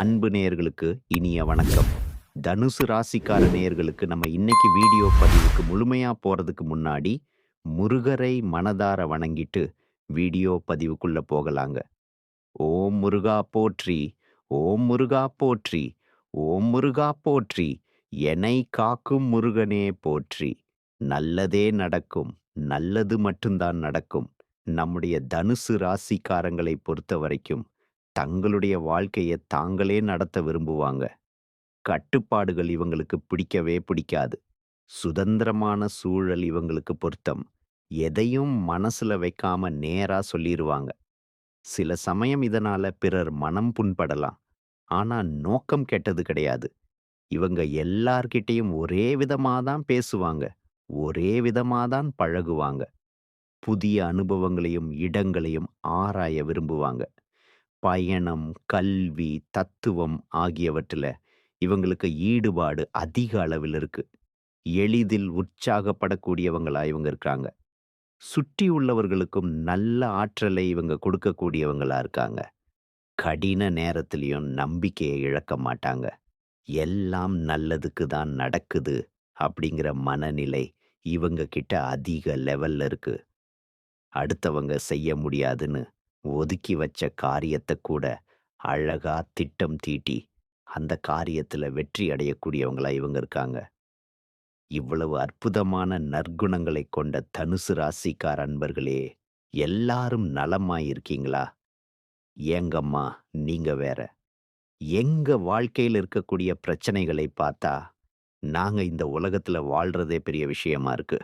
அன்பு நேயர்களுக்கு இனிய வணக்கம். தனுசு ராசிக்கார நேயர்களுக்கு நம்ம இன்னைக்கு வீடியோ பதிவுக்கு முழுமையா போறதுக்கு முன்னாடி முருகரை மனதார வணங்கிட்டு வீடியோ பதிவுக்குள்ள போகலாங்க. ஓம் முருகா போற்றி ஓம் முருகா போற்றி ஓம் முருகா போற்றி என்னை காக்கும் முருகனே போற்றி. நல்லதே நடக்கும் நல்லது மட்டும்தான் நடக்கும். நம்முடைய தனுசு ராசிக்காரங்களை பொறுத்த வரைக்கும் தங்களுடைய வாழ்க்கையை தாங்களே நடத்த விரும்புவாங்க. கட்டுப்பாடுகள் இவங்களுக்கு பிடிக்கவே பிடிக்காது. சுதந்திரமான சூழல் இவங்களுக்கு பொருத்தம். எதையும் மனசுல வைக்காம நேரா சொல்லிடுவாங்க சில சமயம் இதனால பிறர் மனம் புண்படலாம். ஆனா நோக்கம் கெட்டது கிடையாது. இவங்க எல்லார்கிட்டயும் ஒரே விதமா தான் பேசுவாங்க. ஒரே விதமாதான் பழகுவாங்க. புதிய அனுபவங்களையும் இடங்களையும் ஆராய விரும்புவாங்க. பயணம் கல்வி தத்துவம் ஆகியவற்றில் இவங்களுக்கு ஈடுபாடு அதிக அளவில் இருக்கு. எளிதில் உற்சாகப்படக்கூடியவங்களா இவங்க இருக்காங்க. சுற்றி உள்ளவர்களுக்கும் நல்ல ஆற்றலை இவங்க கொடுக்கக்கூடியவங்களா இருக்காங்க. கடின நேரத்திலையும் நம்பிக்கையை இழக்க மாட்டாங்க. எல்லாம் நல்லதுக்கு தான் நடக்குது அப்படிங்கிற மனநிலை இவங்க கிட்ட அதிக லெவல்ல இருக்கு. அடுத்தவங்க செய்ய முடியாதுன்னு ஒதுக்கி வச்ச காரியத்தை கூட அழகா திட்டம் தீட்டி அந்த காரியத்துல வெற்றி அடையக்கூடியவங்களா இவங்க இருக்காங்க. இவ்வளவு அற்புதமான நற்குணங்களை கொண்ட தனுசு ராசிக்கார் அன்பர்களே எல்லாரும் நலமாயிருக்கீங்களா ஏங்கம்மா நீங்க வேற. எங்க வாழ்க்கையில் இருக்கக்கூடிய பிரச்சனைகளை பார்த்தா நாங்க இந்த உலகத்துல வாழ்றதே பெரிய விஷயமா இருக்கு.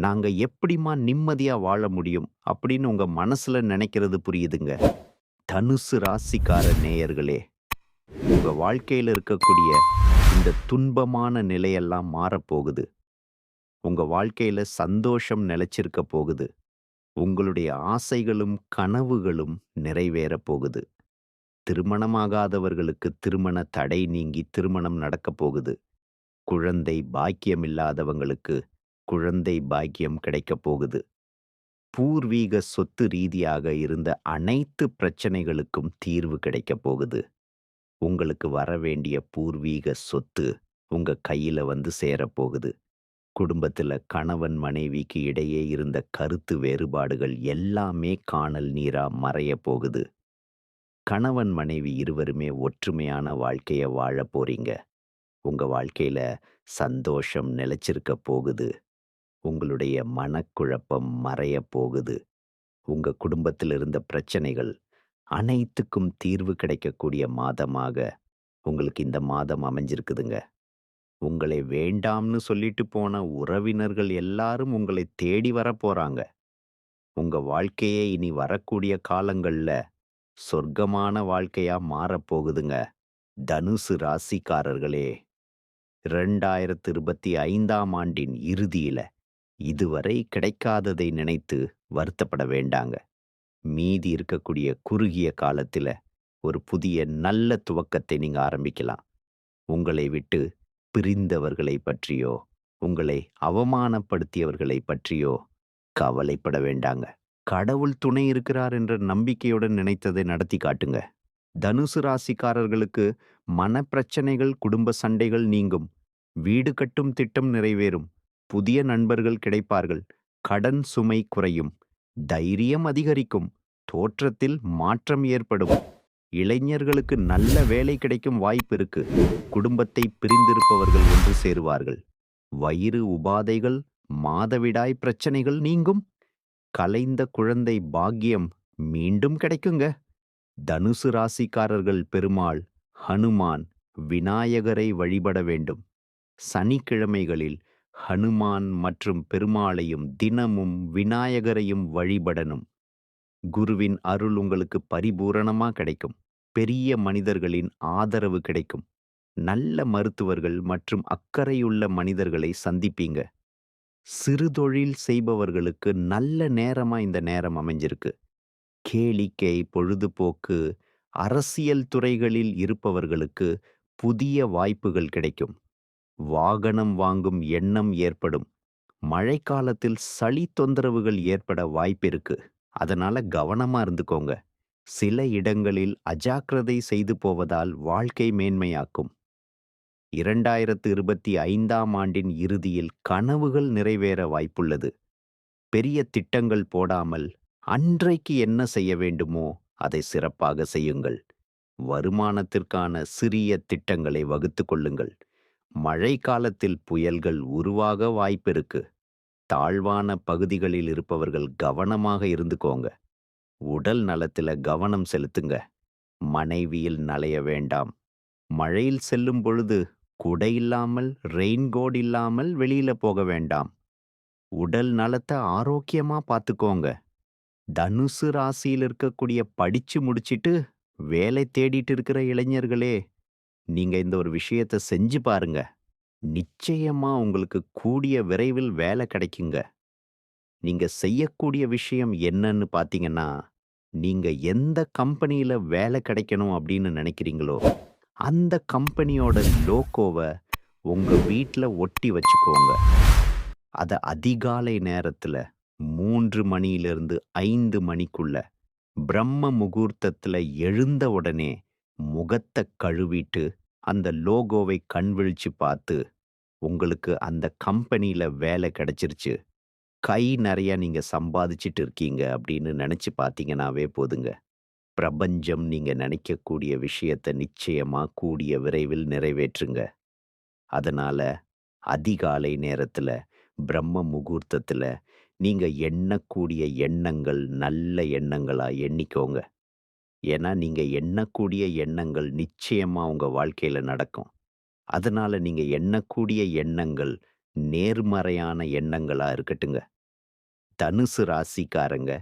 நாங்கள் எப்படிம்மா நிம்மதியா வாழ முடியும் அப்படின்னு உங்க மனசுல நினைக்கிறது புரியுதுங்க. தனுசு ராசிக்கார நேயர்களே உங்க வாழ்க்கையில இருக்கக்கூடிய இந்த துன்பமான நிலையெல்லாம் மாறப்போகுது. உங்க வாழ்க்கையில சந்தோஷம் நிலச்சிருக்க போகுது. உங்களுடைய ஆசைகளும் கனவுகளும் நிறைவேறப் போகுது. திருமணமாகாதவர்களுக்கு திருமண தடை நீங்கி திருமணம் நடக்கப் போகுது. குழந்தை பாக்கியமில்லாதவங்களுக்கு குழந்தை பாக்கியம் கிடைக்கப் போகுது. பூர்வீக சொத்து ரீதியாக இருந்த அனைத்து பிரச்சனைகளுக்கும் தீர்வு கிடைக்கப் போகுது. உங்களுக்கு வர வேண்டிய பூர்வீக சொத்து உங்க கையில வந்து சேரப்போகுது குடும்பத்துல கணவன் மனைவிக்கு இடையே இருந்த கருத்து வேறுபாடுகள் எல்லாமே காணல் நீரா மறைய போகுது. கணவன் மனைவி இருவருமே ஒற்றுமையான வாழ்க்கைய வாழ போறீங்க. உங்க வாழ்க்கையில சந்தோஷம் நிலைச்சிருக்க போகுது. உங்களுடைய மனக்குழப்பம் மறையப் போகுது. உங்க குடும்பத்தில் இருந்த பிரச்சனைகள் அனைத்துக்கும் தீர்வு கிடைக்கக்கூடிய மாதமாக உங்களுக்கு இந்த மாதம் அமைஞ்சிருக்குதுங்க. உங்களை வேண்டாம்னு சொல்லிட்டு போன உறவினர்கள் எல்லாரும் உங்களை தேடி வர போறாங்க. உங்க வாழ்க்கையே இனி வரக்கூடிய காலங்கள்ல சொர்க்கமான வாழ்க்கையா மாறப்போகுதுங்க தனுசு ராசிக்காரர்களே ரெண்டாயிரத்து இருபத்தி ஐந்தாம் ஆண்டின் இறுதியில இதுவரை கிடைக்காததை நினைத்து வருத்தப்பட வேண்டாங்க. மீதி இருக்கக்கூடிய குறுகிய காலத்துல ஒரு புதிய நல்ல துவக்கத்தை நீங்க ஆரம்பிக்கலாம். உங்களை விட்டு பிரிந்தவர்களை பற்றியோ உங்களை அவமானப்படுத்தியவர்களை பற்றியோ கவலைப்பட வேண்டாங்க. கடவுள் துணை இருக்கிறார் என்ற நம்பிக்கையுடன் நினைத்ததை நடத்தி காட்டுங்க. தனுசு ராசிக்காரர்களுக்கு மனப்பிரச்சனைகள் குடும்ப சண்டைகள் நீங்கும். வீடு கட்டும் திட்டம் நிறைவேறும். புதிய நண்பர்கள் கிடைப்பார்கள். கடன் சுமை குறையும். தைரியம் அதிகரிக்கும். தோற்றத்தில் மாற்றம் ஏற்படும். இளைஞர்களுக்கு நல்ல வேலை கிடைக்கும் வாய்ப்பு இருக்கு. குடும்பத்தை பிரிந்திருப்பவர்கள் ஒன்று சேருவார்கள். வயிறு உபாதைகள் மாதவிடாய் பிரச்சனைகள் நீங்கும். கலைந்த குழந்தை பாக்கியம் மீண்டும் கிடைக்குங்க. தனுசு ராசிக்காரர்கள் பெருமாள் ஹனுமான் விநாயகரை வழிபட வேண்டும். சனிக்கிழமைகளில் ஹனுமான் மற்றும் பெருமாளையும் தினமும் விநாயகரையும் வழிபடணும். குருவின் அருள் உங்களுக்கு பரிபூரணமா கிடைக்கும். பெரிய மனிதர்களின் ஆதரவு கிடைக்கும். நல்ல மருத்துவர்கள் மற்றும் அக்கறையுள்ள மனிதர்களை சந்திப்பீங்க. சிறுதொழில் செய்பவர்களுக்கு நல்ல நேரமா இந்த நேரம் அமைஞ்சிருக்கு. கேளிக்கை பொழுதுபோக்கு அரசியல் துறைகளில் இருப்பவர்களுக்கு புதிய வாய்ப்புகள் கிடைக்கும். வாகனம் வாங்கும் எண்ணம் ஏற்படும் மழைக்காலத்தில் சளி தொந்தரவுகள் ஏற்பட வாய்ப்பிருக்கு அதனால கவனமா இருந்துக்கோங்க சில இடங்களில் அஜாக்கிரதை செய்து போவதால் வாழ்க்கை மேன்மையாக்கும். 2025ஆம் ஆண்டின் இறுதியில் கனவுகள் நிறைவேற வாய்ப்புள்ளது. பெரிய திட்டங்கள் போடாமல், அன்றைக்கு என்ன செய்ய வேண்டுமோ அதை சிறப்பாக செய்யுங்கள். வருமானத்திற்கான சிறிய திட்டங்களை வகுத்துக் கொள்ளுங்கள். மழை காலத்தில் புயல்கள் உருவாக வாய்ப்பிருக்கு. தாழ்வான பகுதிகளில் இருப்பவர்கள் கவனமாக இருந்துக்கோங்க. உடல் நலத்தில கவனம் செலுத்துங்க. மனைவியில் நலைய வேண்டாம். மழையில் செல்லும் பொழுது குடை இல்லாமல், ரெயின்கோட் இல்லாமல் வெளியில போக வேண்டாம். உடல் நலத்த ஆரோக்கியமா பார்த்துக்கோங்க. தனுசு ராசியில் இருக்கக்கூடிய படிச்சு முடிச்சிட்டு வேலை தேடிட்டு இருக்கிற இளைஞர்களே, நீங்க இந்த ஒரு விஷயத்த செஞ்சு பாருங்க. நிச்சயமா உங்களுக்கு கூடிய விரைவில் வேலை கிடைக்குங்க. நீங்க செய்யக்கூடிய விஷயம் என்னன்னு பார்த்தீங்கன்னா, நீங்க எந்த கம்பெனியில வேலை கிடைக்கணும் அப்படின்னு நினைக்கிறீங்களோ, அந்த கம்பெனியோட லோகோவை உங்க வீட்டில் ஒட்டி வச்சுக்கோங்க. அதை அதிகாலை நேரத்தில் மூன்று மணியிலிருந்து ஐந்து மணிக்குள்ள பிரம்ம முகூர்த்தத்தில் எழுந்த உடனே முகத்தை கழுவிட்டு, அந்த லோகோவை கண்விழிச்சு பார்த்து, உங்களுக்கு அந்த கம்பெனியில் வேலை கிடைச்சிருச்சு. கை நிறையா நீங்க சம்பாதிச்சிட்டு இருக்கீங்க அப்படின்னு நினச்சி பார்த்தீங்கன்னாவே போதுங்க. பிரபஞ்சம் நீங்க நினைக்கக்கூடிய விஷயத்த நிச்சயமா கூடிய விரைவில் நிறைவேற்றுங்க. அதனால அதிகாலை நேரத்துல, பிரம்ம முகூர்த்தத்துல நீங்க எண்ணக்கூடிய எண்ணங்கள் நல்ல எண்ணங்களா எண்ணிக்கோங்க. ஏன்னா, நீங்க எண்ணக்கூடிய எண்ணங்கள் நிச்சயமா உங்க வாழ்க்கையில நடக்கும். அதனால நீங்க எண்ணக்கூடிய எண்ணங்கள் நேர்மறையான எண்ணங்களா இருக்கட்டுங்க. தனுசு ராசிக்காரங்க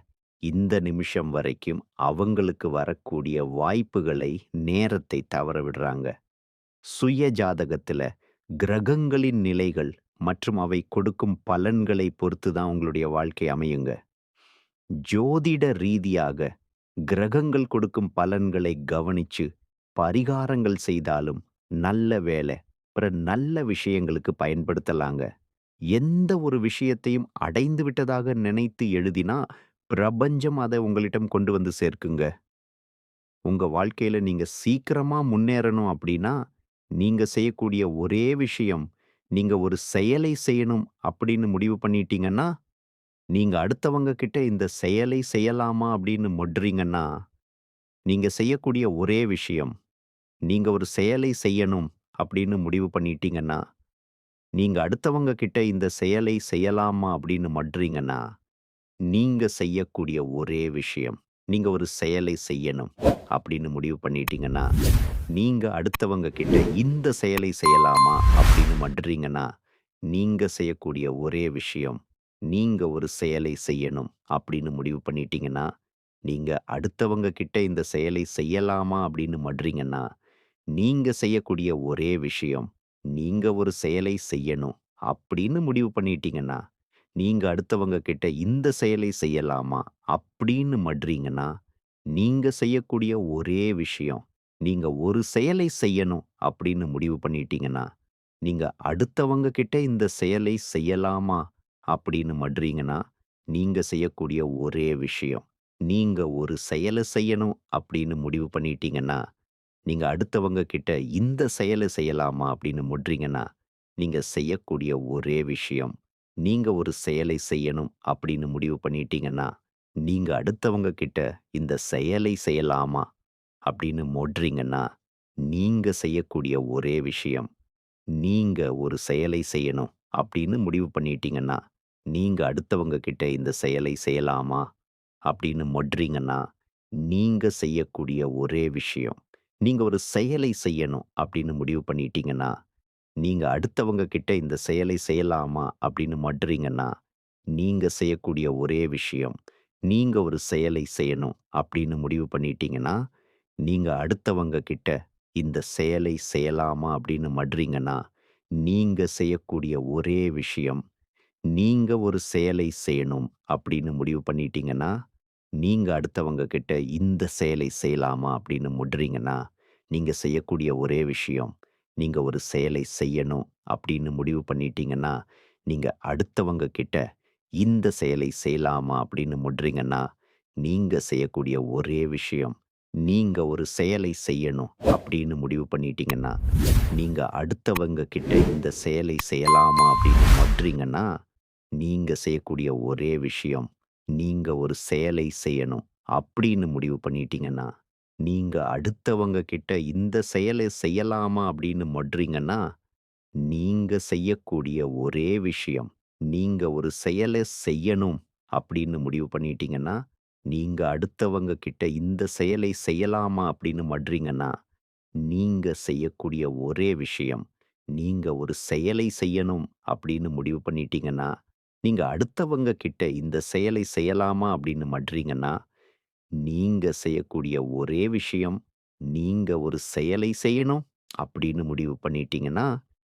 இந்த நிமிஷம் வரைக்கும் அவங்களுக்கு வரக்கூடிய வாய்ப்புகளை, நேரத்தை தவற விடுறாங்க. சுய ஜாதகத்துல கிரகங்களின் நிலைகள் மற்றும் அவை கொடுக்கும் பலன்களை பொறுத்து தான் உங்களுடைய வாழ்க்கை அமையுங்க. ஜோதிட ரீதியாக கிரகங்கள் கொடுக்கும் பலன்களை கவனிச்சு பரிகாரங்கள் செய்தாலும் நல்ல வேலை, பிற நல்ல விஷயங்களுக்கு பயன்படுத்தலாங்க. எந்த ஒரு விஷயத்தையும் அடைந்து விட்டதாக நினைத்து எழுதினா, பிரபஞ்சம் அத உங்களிடம் கொண்டு வந்து சேர்க்குங்க. உங்க வாழ்க்கையில நீங்க சீக்கிரமா முன்னேறணும் அப்படின்னா, நீங்க செய்யக்கூடிய ஒரே விஷயம், நீங்க ஒரு செயலை செய்யணும் அப்படின்னு முடிவு பண்ணிட்டீங்கன்னா, நீங்க அடுத்தவங்க கிட்ட இந்த செயலை செய்யலாமா அப்படின்னு மொட்றீங்கன்னா, நீங்க செய்யக்கூடிய ஒரே விஷயம், நீங்க ஒரு செயலை செய்யணும் அப்படின்னு முடிவு பண்ணிட்டீங்கன்னா, நீங்க அடுத்தவங்க கிட்ட இந்த செயலை செய்யலாமா அப்படின்னு மட்றீங்கன்னா, நீங்க செய்யக்கூடிய ஒரே விஷயம், நீங்க ஒரு செயலை செய்யணும் அப்படின்னு முடிவு பண்ணிட்டீங்கன்னா, நீங்க அடுத்தவங்க கிட்ட இந்த செயலை செய்யலாமா அப்படின்னு மட்றீங்கன்னா, நீங்க செய்யக்கூடிய ஒரே விஷயம், நீங்க ஒரு செயலை செய்யணும் அப்படின்னு முடிவு பண்ணிட்டீங்கன்னா, நீங்க அடுத்தவங்க கிட்ட இந்த செயலை செய்யலாமா அப்படின்னு மட்றீங்கன்னா, நீங்க செய்யக்கூடிய ஒரே விஷயம், நீங்க ஒரு செயலை செய்யணும் அப்படின்னு முடிவு பண்ணிட்டீங்கன்னா, நீங்க அடுத்தவங்க கிட்ட இந்த செயலை செய்யலாமா அப்படின்னு மட்றீங்கன்னா, நீங்க செய்யக்கூடிய ஒரே விஷயம், நீங்க ஒரு செயலை செய்யணும் அப்படின்னு முடிவு பண்ணிட்டீங்கன்னா, நீங்க அடுத்தவங்க கிட்ட இந்த செயலை செய்யலாமா அப்படின்னு மட்றீங்கன்னா, நீங்க செய்யக்கூடிய ஒரே விஷயம், நீங்க ஒரு செயலை செய்யணும் அப்படின்னு முடிவு பண்ணிட்டீங்கன்னா, நீங்க அடுத்தவங்க கிட்ட இந்த செயலை செய்யலாமா அப்படின்னு முட்றீங்கன்னா, நீங்க செய்யக்கூடிய ஒரே விஷயம், நீங்க ஒரு செயலை செய்யணும் அப்படின்னு முடிவு பண்ணிட்டீங்கன்னா, நீங்க அடுத்தவங்க கிட்ட இந்த செயலை செய்யலாமா அப்படின்னு மொட்றீங்கன்னா, நீங்க செய்யக்கூடிய ஒரே விஷயம், நீங்க ஒரு செயலை செய்யணும் அப்படின்னு முடிவு பண்ணிட்டீங்கன்னா, நீங்க அடுத்தவங்க கிட்ட இந்த செயலை செய்யலாமா? அப்படின்னு மொட்றீங்கன்னா, நீங்க செய்யக்கூடிய ஒரே விஷயம், நீங்க ஒரு செயலை செய்யணும் அப்படின்னு முடிவு பண்ணிட்டீங்கன்னா, நீங்க அடுத்தவங்க கிட்ட இந்த செயலை செய்யலாமா? அப்படின்னு மட்றீங்கன்னா, நீங்க செய்யக்கூடிய ஒரே விஷயம், நீங்க ஒரு செயலை செய்யணும் அப்படின்னு முடிவு பண்ணிட்டீங்கன்னா, நீங்க அடுத்தவங்க கிட்ட இந்த செயலை செய்யலாமா? அப்படின்னு மட்றீங்கன்னா, நீங்க செய்யக்கூடிய ஒரே விஷயம், நீங்கள் ஒரு செயலை செய்யணும் அப்படின்னு முடிவு பண்ணிட்டீங்கன்னா, நீங்கள் அடுத்தவங்க கிட்ட இந்த செயலை செய்யலாமா அப்படின்னு முட்றீங்கன்னா, நீங்கள் செய்யக்கூடிய ஒரே விஷயம், நீங்கள் ஒரு செயலை செய்யணும் அப்படின்னு முடிவு பண்ணிட்டீங்கன்னா, நீங்கள் அடுத்தவங்க கிட்ட இந்த செயலை செய்யலாமா அப்படின்னு முட்றீங்கன்னா, நீங்கள் செய்யக்கூடிய ஒரே விஷயம், நீங்க ஒரு செயலை செய்யணும் அப்படின்னு முடிவு பண்ணிட்டீங்கன்னா, நீங்க அடுத்தவங்க கிட்ட இந்த செயலை செய்யலாமா அப்படின்னு மட்றீங்கன்னா, நீங்க செய்யக்கூடிய ஒரே விஷயம், நீங்க ஒரு செயலை செய்யணும் அப்படின்னு முடிவு பண்ணிட்டீங்கன்னா, நீங்க அடுத்தவங்க கிட்ட இந்த செயலை செய்யலாமா அப்படின்னு மட்றீங்கன்னா, நீங்க செய்யக்கூடிய ஒரே விஷயம், நீங்க ஒரு செயலை செய்யணும் அப்படின்னு முடிவு பண்ணிட்டீங்கன்னா, நீங்க அடுத்தவங்க கிட்ட இந்த செயலை செய்யலாமா அப்படின்னு மட்றீங்கன்னா, நீங்க செய்யக்கூடிய ஒரே விஷயம், நீங்க ஒரு செயலை செய்யணும் அப்படின்னு முடிவு பண்ணிட்டீங்கன்னா, நீங்க அடுத்தவங்க கிட்ட இந்த செயலை செய்யலாமா அப்படின்னு மட்றீங்கன்னா, நீங்க செய்யக்கூடிய ஒரே விஷயம், நீங்க ஒரு செயலை செய்யணும் அப்படின்னு முடிவு பண்ணிட்டீங்கன்னா,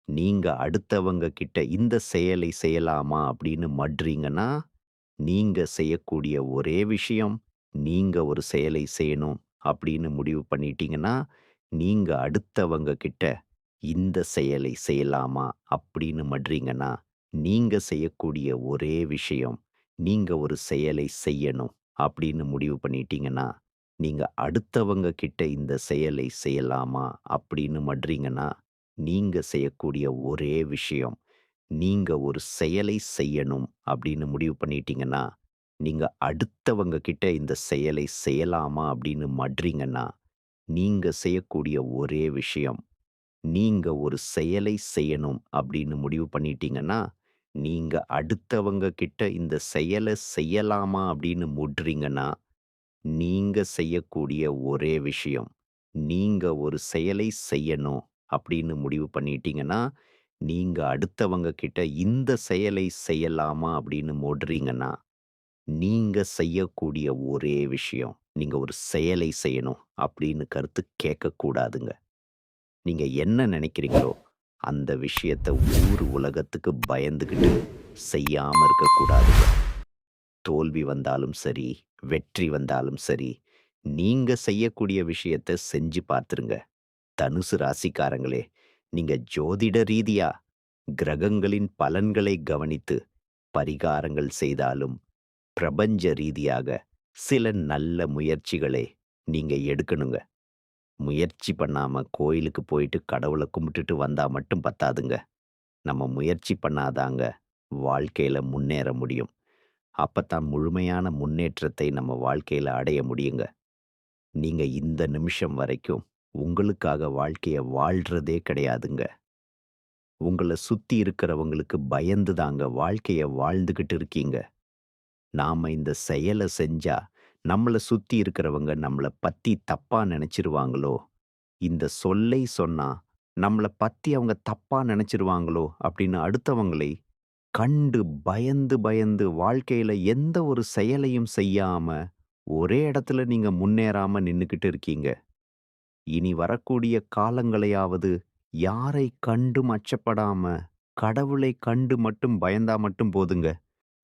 நீங்க அடுத்தவங்க கிட்ட இந்த செயலை செய்யலாமா அப்படின்னு மட்றீங்கன்னா, நீங்க செய்யக்கூடிய ஒரே விஷயம், நீங்க ஒரு செயலை செய்யணும் அப்படின்னு முடிவு பண்ணிட்டீங்கன்னா, நீங்க அடுத்தவங்க கிட்ட இந்த செயலை செய்யலாமா அப்படின்னு மட்றீங்கன்னா, நீங்க செய்யக்கூடிய ஒரே விஷயம், நீங்க ஒரு செயலை செய்யணும் அப்படின்னு முடிவு பண்ணிட்டீங்கன்னா, நீங்க அடுத்தவங்க கிட்ட இந்த செயலை செய்யலாமா அப்படின்னு மட்றீங்கன்னா, நீங்க செய்யக்கூடிய ஒரே விஷயம், நீங்க ஒரு செயலை செய்யணும் அப்படின்னு முடிவு பண்ணிட்டீங்கன்னா, நீங்க அடுத்தவங்க கிட்ட இந்த செயலை செய்யலாமா அப்படின்னு மட்றீங்கன்னா, நீங்க செய்யக்கூடிய ஒரே விஷயம், நீங்க ஒரு செயலை செய்யணும் அப்படின்னு முடிவு பண்ணிட்டீங்கன்னா, நீங்க அடுத்தவங்க கிட்ட இந்த செயலை செய்யலாமா அப்படின்னு முட்றீங்கன்னா, நீங்க செய்யக்கூடிய ஒரே விஷயம், நீங்க ஒரு செயலை செய்யணும் அப்படின்னு முடிவு பண்ணிட்டீங்கன்னா, நீங்க அடுத்தவங்க கிட்ட இந்த செயலை செய்யலாமா அப்படின்னு முட்றீங்கன்னா, நீங்க செய்யக்கூடிய ஒரே விஷயம், நீங்க ஒரு செயலை செய்யணும் அப்படின்னு கருத்து கேட்கக்கூடாதுங்க. நீங்க என்ன நினைக்கிறீங்களோ, அந்த விஷயத்த ஊர் உலகத்துக்கு பயந்துகிட்டு செய்யாம இருக்கக்கூடாதுங்க. தோல்வி வந்தாலும் சரி, வெற்றி வந்தாலும் சரி, நீங்க செய்யக்கூடிய விஷயத்த செஞ்சு பார்த்துருங்க. தனுசு ராசிக்காரங்களே, நீங்க ஜோதிட ரீதியா கிரகங்களின் பலன்களை கவனித்து பரிகாரங்கள் செய்தாலும், பிரபஞ்ச ரீதியாக சில நல்ல முயற்சிகளை நீங்க எடுக்கணுங்க. முயற்சி பண்ணாம கோயிலுக்கு போயிட்டு கடவுள கும்பிட்டுட்டு வந்தா மட்டும் பத்தாதுங்க. நம்ம முயற்சி பண்ணாதாங்க வாழ்க்கையில முன்னேற முடியும். அப்பத்தான் முழுமையான முன்னேற்றத்தை நம்ம வாழ்க்கையில அடைய முடியுங்க. நீங்க இந்த நிமிஷம் வரைக்கும் உங்களுக்காக வாழ்க்கைய வாழ்றதே கிடையாதுங்க. உங்கள சுத்தி இருக்கிறவங்களுக்கு பயந்து தாங்க வாழ்க்கைய வாழ்ந்துகிட்டு இருக்கீங்க. நாம இந்த செயல செஞ்சா, நம்மள சுத்தி இருக்கிறவங்க நம்மள பத்தி தப்பா நினச்சிருவாங்களோ இந்த சொல்லை சொன்னா, நம்மள பத்தி அவங்க தப்பா நினச்சிருவாங்களோ அப்படின்னு அடுத்தவங்களை கண்டு பயந்து பயந்து வாழ்க்கையில எந்த ஒரு செயலையும் செய்யாம, ஒரே இடத்துல நீங்க முன்னேறாம நின்னுகிட்டு இருக்கீங்க. இனி வரக்கூடிய காலங்களையாவது யாரை கண்டும் அச்சப்படாம, கடவுளை கண்டு மட்டும் பயந்தா மட்டும் போதுங்க.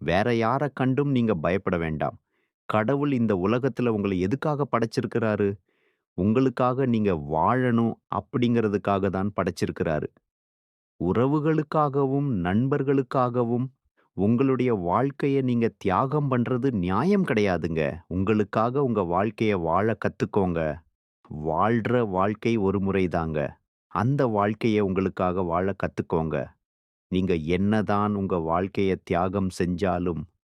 வேற யாரை கண்டும் நீங்க பயப்பட வேண்டாம். கடவுள் இந்த உலகத்துல உங்கள எதுக்காக படைச்சிருக்கிறாரு? உங்களுக்காக நீங்க வாழணும் அப்படிங்கிறதுக்காக தான் படைச்சிருக்கிறாரு. உறவுகளுக்காகவும், நண்பர்களுக்காகவும் உங்களுடைய வாழ்க்கைய நீங்க தியாகம் பண்றது நியாயம் கிடையாதுங்க. உங்களுக்காக உங்க வாழ்க்கைய வாழ கத்துக்கோங்க. வாழ்ற வாழ்க்கை ஒரு முறை தாங்க. அந்த வாழ்க்கைய உங்களுக்காக வாழ கத்துக்கோங்க. நீங்க என்னதான் உங்க வாழ்க்கைய தியாகம் செஞ்சாலும்,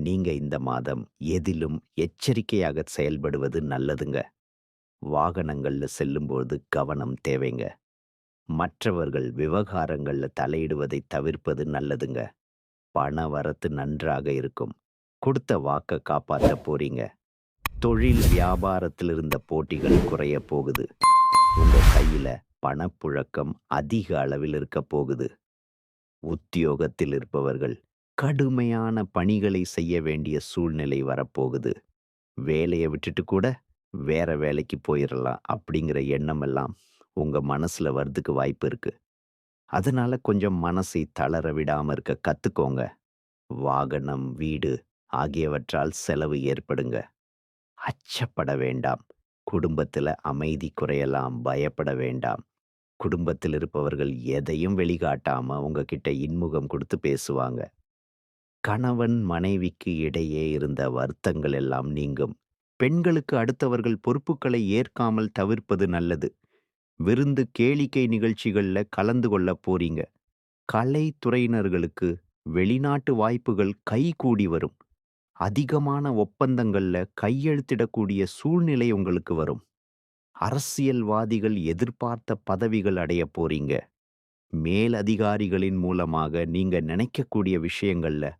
நீங்க இந்த மாதம் எதிலும் எச்சரிக்கையாக செயல்படுவது நல்லதுங்க. வாகனங்கள்ல செல்லும்போது கவனம் தேவைங்க. மற்றவர்கள் விவகாரங்கள்ல தலையிடுவதை தவிர்ப்பது நல்லதுங்க. பண வரத்து நன்றாக இருக்கும். கொடுத்த வாக்க காப்பாற்ற போறீங்க. தொழில் வியாபாரத்தில் இருந்த போட்டிகள் குறைய போகுது. உங்க கையில பணப்புழக்கம் அதிக அளவில் இருக்க போகுது. உத்தியோகத்தில் இருப்பவர்கள் கடுமையான பணிகளை செய்ய வேண்டிய சூழ்நிலை வரப்போகுது. வேலைய விட்டுட்டு கூட வேற வேலைக்கு போயிடலாம் அப்படிங்கிற எண்ணம் எல்லாம் உங்க மனசுல வர்றதுக்கு வாய்ப்பு இருக்கு. அதனால கொஞ்சம் மனசை தளர விடாம இருக்க கத்துக்கோங்க. வாகனம், வீடு ஆகியவற்றால் செலவு ஏற்படுங்க. அச்சப்பட வேண்டாம். குடும்பத்துல அமைதி குறையலாம், பயப்பட வேண்டாம். குடும்பத்தில் இருப்பவர்கள் எதையும் வெளிகாட்டாம உங்ககிட்ட இன்முகம் குடுத்து பேசுவாங்க. கணவன், மனைவிக்கு இடையே இருந்த வருத்தங்கள் எல்லாம் நீங்கும். பெண்களுக்கு அடுத்தவர்கள் பொறுப்புகளை ஏற்காமல் தவிர்ப்பது நல்லது. விருந்து, கேளிக்கை நிகழ்ச்சிகள்ல கலந்து கொள்ளப் போறீங்க. கலைத்துறையினர்களுக்கு வெளிநாட்டு வாய்ப்புகள் கைகூடி வரும். அதிகமான ஒப்பந்தங்கள்ல கையெழுத்திடக்கூடிய சூழ்நிலை உங்களுக்கு வரும். அரசியல்வாதிகள் எதிர்பார்த்த பதவிகள் அடைய போறீங்க. மேலதிகாரிகளின் மூலமாக நீங்க நினைக்கக்கூடிய விஷயங்கள்ல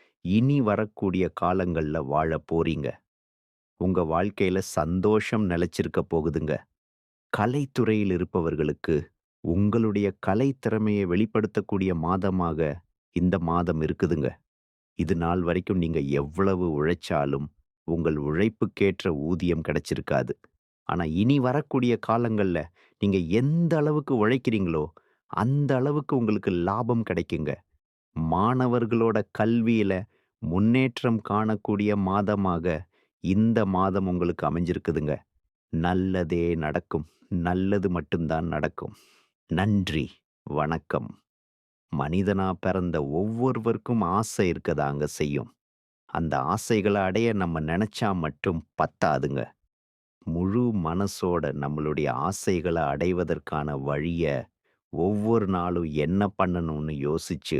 இனி வரக்கூடிய காலங்கள்ல வாழப் போறீங்க. உங்க வாழ்க்கையில சந்தோஷம் நிலைச்சிருக்க போகுதுங்க. கலைத்துறையில் இருப்பவர்களுக்கு உங்களுடைய கலை திறமையை வெளிப்படுத்தக்கூடிய மாதமாக இந்த மாதம் இருக்குதுங்க. இது நாள் வரைக்கும் நீங்க எவ்வளவு உழைச்சாலும் உங்கள் உழைப்புக்கேற்ற ஊதியம் கிடைச்சிருக்காது. ஆனா இனி வரக்கூடிய காலங்கள்ல நீங்க எந்த அளவுக்கு உழைக்கிறீங்களோ, அந்த அளவுக்கு உங்களுக்கு லாபம் கிடைக்குங்க. மாணவர்களோட கல்வியில முன்னேற்றம் காணக்கூடிய மாதமாக இந்த மாதம் உங்களுக்கு அமைஞ்சிருக்குதுங்க. நல்லதே நடக்கும். நல்லது மட்டும் தான் நடக்கும். நன்றி. வணக்கம். மனிதனா பிறந்த ஒவ்வொருவருக்கும் ஆசை இருக்கதாங்க செய்யும். அந்த ஆசைகளை அடைய நம்ம நினச்சா மட்டும் பத்தாதுங்க. முழு மனசோட நம்மளுடைய ஆசைகளை அடைவதற்கான வழிய ஒவ்வொரு நாளும் என்ன பண்ணணும்னு யோசிச்சு,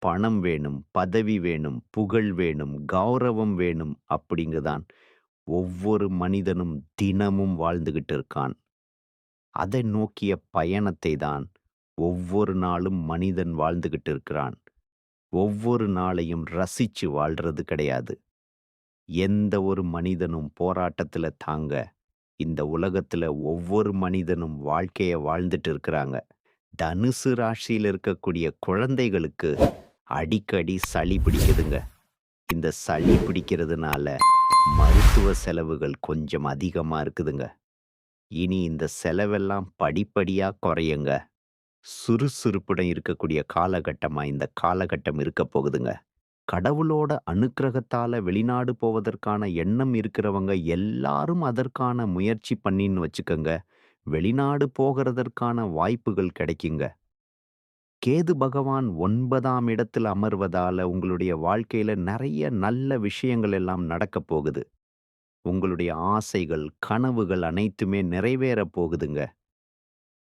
பணம் வேணும், பதவி வேணும், புகழ் வேணும், கௌரவம் வேணும் அப்படிங்குதான் ஒவ்வொரு மனிதனும் தினமும் வாழ்ந்துகிட்டு இருக்கான். அதை நோக்கிய பயணத்தை தான் ஒவ்வொரு நாளும் மனிதன் வாழ்ந்துகிட்டு இருக்கிறான். ஒவ்வொரு நாளையும் ரசிச்சு வாழ்றது கிடையாது. எந்த ஒரு மனிதனும் போராட்டத்துல தாங்க, இந்த உலகத்துல ஒவ்வொரு மனிதனும் வாழ்க்கைய வாழ்ந்துட்டு இருக்கிறாங்க. தனுசு ராசியில் இருக்கக்கூடிய குழந்தைகளுக்கு அடிக்கடி சளி பிடிக்குதுங்க. இந்த சளி பிடிக்கிறதுனால மருத்துவ செலவுகள் கொஞ்சம் அதிகமாக இருக்குதுங்க. இனி இந்த செலவெல்லாம் படிப்படியாக குறையுங்க. சுறுசுறுப்புடன் இருக்கக்கூடிய காலகட்டமாக இந்த காலகட்டம் இருக்க போகுதுங்க. கடவுளோட அனுக்கிரகத்தால் வெளிநாடு போவதற்கான எண்ணம் இருக்கிறவங்க எல்லாரும் அதற்கான முயற்சி பண்ணின்னு வச்சுக்கோங்க வெளிநாடு போகிறதற்கான வாய்ப்புகள் கிடைக்குங்க. கேது பகவான் ஒன்பதாம் இடத்தில் அமர்வதால உங்களுடைய வாழ்க்கையில நிறைய நல்ல விஷயங்கள் எல்லாம் நடக்கப் போகுது. உங்களுடைய ஆசைகள், கனவுகள் அனைத்துமே நிறைவேறப் போகுதுங்க.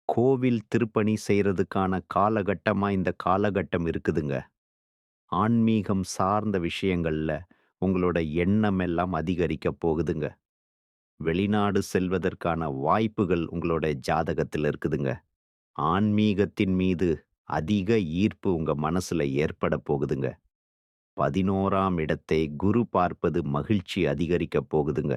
கோவில் திருப்பணி செய்றதுக்கான காலகட்டமா இந்த காலகட்டம் இருக்குதுங்க. ஆன்மீகம் சார்ந்த விஷயங்கள்ல உங்களோட எண்ணம் எல்லாம் அதிகரிக்கப் போகுதுங்க. வெளிநாடு செல்வதற்கான வாய்ப்புகள் உங்களோட ஜாதகத்துல இருக்குதுங்க. ஆன்மீகத்தின் மீது அதிக ஈர்ப்பு உங்க மனசுல ஏற்படப் போகுதுங்க. 11ஆம் இடத்தை குரு பார்ப்பது மகிழ்ச்சி அதிகரிக்கப் போகுதுங்க.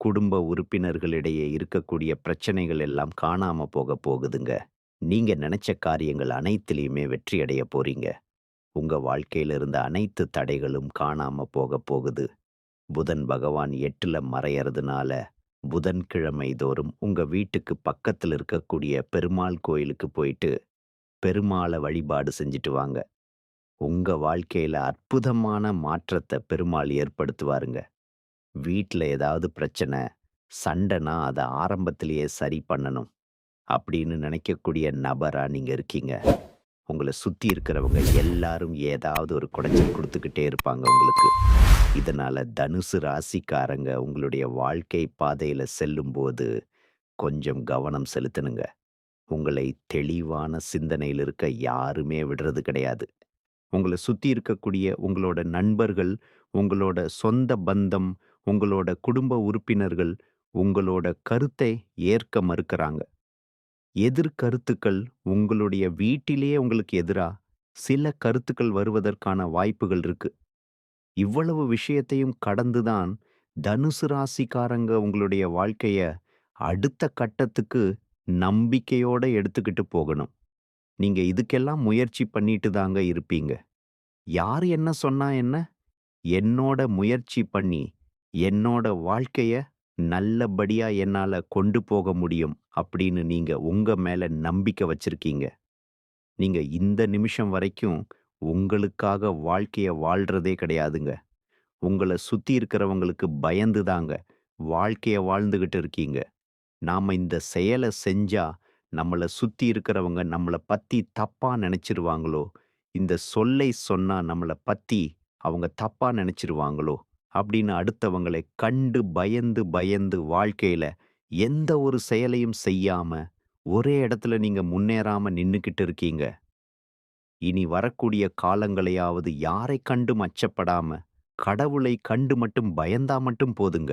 குடும்ப உறுப்பினர்களிடையே இருக்கக்கூடிய பிரச்சனைகள் எல்லாம் காணாம போகப் போகுதுங்க. நீங்க நினைச்ச காரியங்கள் அனைத்திலையுமே வெற்றி போறீங்க. உங்க வாழ்க்கையில இருந்த அனைத்து தடைகளும் காணாம போகப் போகுது. புதன் பகவான் எட்டுல மறையறதுனால, புதன்கிழமை தோறும் உங்க வீட்டுக்கு பக்கத்துல இருக்கக்கூடிய பெருமாள் கோயிலுக்கு போயிட்டு, பெருமாளை வழிபாடு செஞ்சுட்டு வாங்க. உங்க வாழ்க்கையில அற்புதமான மாற்றத்தை பெருமாள் ஏற்படுத்துவாருங்க. வீட்டில் ஏதாவது பிரச்சனை, சண்டைனா அதை ஆரம்பத்திலேயே சரி பண்ணணும். அப்படின்னு நினைக்கக்கூடிய நபரா நீங்க இருக்கீங்க. உங்களை சுத்தி இருக்கிறவங்க எல்லாரும் ஏதாவது ஒரு குடைச்சல் கொடுத்துக்கிட்டே இருப்பாங்க உங்களுக்கு. இதனால தனுசு ராசிக்காரங்க உங்களுடைய வாழ்க்கை பாதையில செல்லும்போது, கொஞ்சம் கவனம் செலுத்தணுங்க. உங்களை தெளிவான சிந்தனையில் இருக்க யாருமே விடுறது கிடையாது. உங்கள சுத்தி இருக்கக்கூடிய உங்களோட நண்பர்கள், உங்களோட சொந்த பந்தம், உங்களோட குடும்ப உறுப்பினர்கள் உங்களோட கருத்தை ஏற்க மறுக்கறாங்க. எதிர்கருத்துக்கள் உங்களுடைய வீட்டிலேயே உங்களுக்கு எதிரா சில கருத்துக்கள் வருவதற்கான வாய்ப்புகள் இருக்கு. இவ்வளவு விஷயத்தையும் கடந்து தான் தனுசு ராசிக்காரங்க உங்களுடைய வாழ்க்கைய அடுத்த கட்டத்துக்கு நம்பிக்கையோட எடுத்துக்கிட்டு போகணும். நீங்க இதுக்கெல்லாம் முயற்சி பண்ணிட்டு தாங்க இருப்பீங்க. யார் என்ன சொன்னா என்ன? என்னோட முயற்சி பண்ணி, என்னோட வாழ்க்கைய நல்லபடியா என்னால கொண்டு போக முடியும் அப்படின்னு நீங்க உங்க மேல நம்பிக்கை வச்சிருக்கீங்க. நீங்க இந்த நிமிஷம் வரைக்கும் உங்களுக்காக வாழ்க்கைய வாழ்றதே கிடையாதுங்க. உங்கள சுத்தி இருக்கிறவங்களுக்கு பயந்து தாங்க வாழ்க்கைய வாழ்ந்துகிட்டு இருக்கீங்க. நாம இந்த செயல செஞ்சா, நம்மள சுத்தி இருக்கிறவங்க நம்மள பத்தி தப்பா நினச்சிருவாங்களோ இந்த சொல்லை சொன்னா நம்மள பத்தி அவங்க தப்பா நினச்சிருவாங்களோ அப்படின்னு அடுத்தவங்களை கண்டு பயந்து பயந்து வாழ்க்கையில எந்த ஒரு செயலையும் செய்யாம, ஒரே இடத்துல நீங்க முன்னேறாம நின்றுக்கிட்டு இருக்கீங்க. இனி வரக்கூடிய காலங்களையாவது யாரைக் கண்டும் அச்சப்படாம, கடவுளை கண்டு மட்டும் பயந்தா மட்டும் போதுங்க.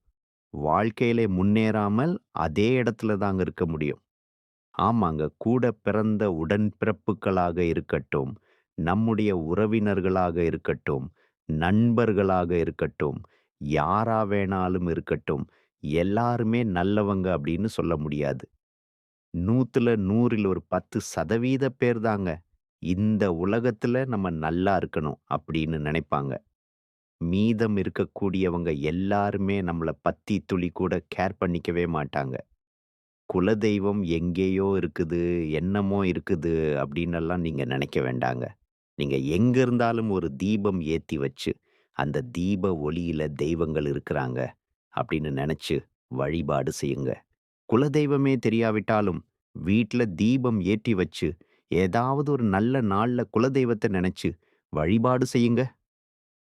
வாழ்க்கையில முன்னேறாமல் அதே இடத்துல தாங்க இருக்க முடியும். ஆமாங்க, கூட பிறந்த உடன்பிறப்புகளாக இருக்கட்டும், நம்முடைய உறவினர்களாக இருக்கட்டும், நண்பர்களாக இருக்கட்டும், யாரா வேணாலும் இருக்கட்டும், எல்லாருமே நல்லவங்க அப்படின்னு சொல்ல முடியாது. 100ல 100ல் ஒரு 10% பேர் தாங்க இந்த உலகத்துல நம்ம நல்லா இருக்கணும் அப்படின்னு நினைப்பாங்க. மீதம் இருக்கக்கூடியவங்க எல்லாருமே நம்மள பத்தி துளி கூட கேர் பண்ணிக்கவே மாட்டாங்க. குலதெய்வம் எங்கேயோ இருக்குது, என்னமோ இருக்குது அப்படின்னெல்லாம் நீங்க நினைக்க வேண்டாங்க. நீங்க எங்க இருந்தாலும் ஒரு தீபம் ஏத்தி வச்சு, அந்த தீப ஒளியில தெய்வங்கள் இருக்கிறாங்க அப்படின்னு நெனச்சு வழிபாடு செய்யுங்க. குலதெய்வமே தெரியாவிட்டாலும், வீட்ல தீபம் ஏற்றி வச்சு, ஏதாவது ஒரு நல்ல நாள்ல குலதெய்வத்த நெனச்சு வழிபாடு செய்யுங்க.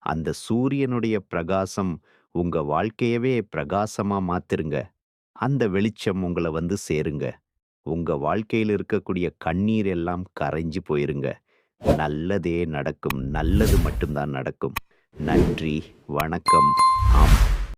அந்த சூரியனுடைய பிரகாசம் உங்க வாழ்க்கையவே பிரகாசமா மாத்திருங்க. அந்த வெளிச்சம் உங்களை வந்து சேருங்க. உங்க வாழ்க்கையில இருக்கக்கூடிய கண்ணீர் எல்லாம் கரைஞ்சு போயிருங்க. நல்லதே நடக்கும். நல்லது மட்டும்தான் நடக்கும். நன்றி, வணக்கம். ஆம்.